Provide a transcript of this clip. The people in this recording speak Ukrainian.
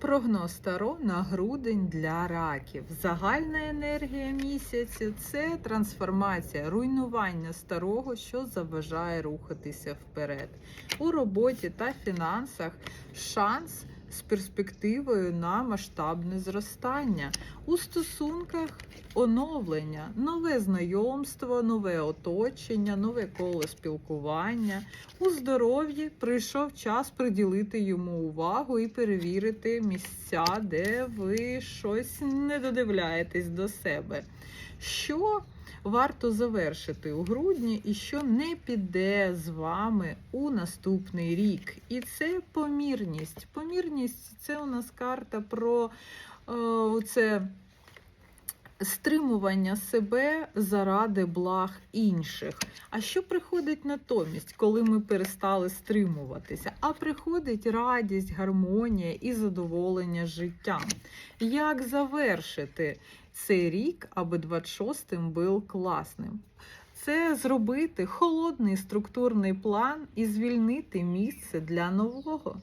Прогноз Таро на грудень для раків. Загальна енергія місяця це трансформація, руйнування старого, що заважає рухатися вперед. У роботі та фінансах шанс з перспективою на масштабне зростання. У стосунках оновлення, нове знайомство, нове оточення, нове коло спілкування. У здоров'ї прийшов час приділити йому увагу і перевірити місця, де ви щось не додивляєтесь до себе. Що варто завершити у грудні і що не піде з вами у наступний рік? І це помірність. Помірність це у нас карта про е, це стримування себе заради благ інших. А що приходить натомість, коли ми перестали стримуватися? А приходить радість, гармонія і задоволення життям. Як завершити цей рік, аби 26-м був класним? Це зробити холодний структурний план і звільнити місце для нового.